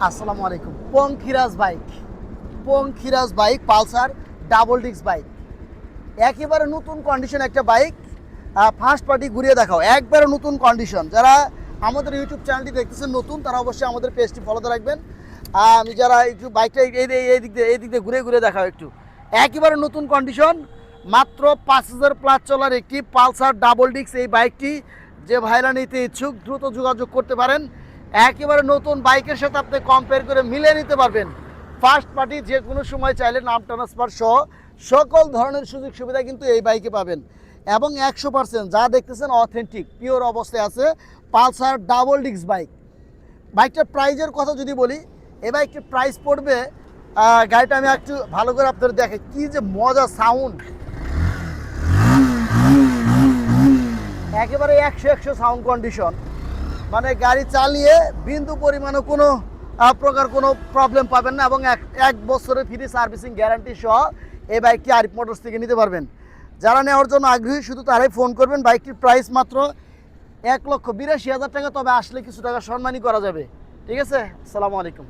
আসসালামু আলাইকুম। Pankhiraj bike. Pankhiraj bike, Pulsar, double disc bike. একেবারে নতুন কন্ডিশন একটা বাইক। ফার্স্ট পার্টি ঘুরিয়ে দেখাও। একবারে নতুন কন্ডিশন যারা আমাদের ইউটিউব চ্যানেলটি দেখতেছেন, নতুন, তারা অবশ্যই আমাদের পেজটি ফলোতে রাখবেন। আমি যারা একটু বাইকটা এই এই- দিক দিয়ে এই দিক দিয়ে ঘুরে ঘুরে দেখাও একটু। একেবারে নতুন কন্ডিশন মাত্র পাঁচ হাজার প্লাস চলার একটি পালসার ডাবল ডিস্ক এই বাইকটি। যে ভাইরা নিতে ইচ্ছুক, দ্রুত যোগাযোগ করতে পারেন। একেবারে নতুন বাইকের সাথে আপনি কম্পেয়ার করে মিলিয়ে নিতে পারবেন। ফার্স্ট পার্টি যে কোনো সময় চাইলে নাম ট্রান্সফার সহ সকল ধরনের সুযোগ সুবিধা কিন্তু এই বাইকে পাবেন। এবং একশো পার্সেন্ট যা দেখতেছেন অথেন্টিক পিওর অবস্থায় আছে পালসার ডাবল ডিস্ক বাইক বাইকটার প্রাইজের কথা যদি বলি এ বাইকটির প্রাইস পড়বে গাড়িটা আমি একটু ভালো করে আপনাদের দেখে কি যে মজা সাউন্ড একেবারে একশো একশো সাউন্ড কন্ডিশন মানে গাড়ি চালিয়ে বিন্দু পরিমাণে কোনো প্রকার কোনো প্রবলেম পাবেন না এবং এক এক বছরের ফ্রি সার্ভিসিং গ্যারান্টি সহ এই বাইকটি আরিফ মোটরস থেকে নিতে পারবেন। যারা নেওয়ার জন্য আগ্রহী শুধু তারাই ফোন করবেন। বাইকটির প্রাইস মাত্র এক লক্ষ বিরাশি হাজার টাকা, তবে আসলে কিছু টাকা সম্মানই করা যাবে। ঠিক আছে? আসসালামু আলাইকুম।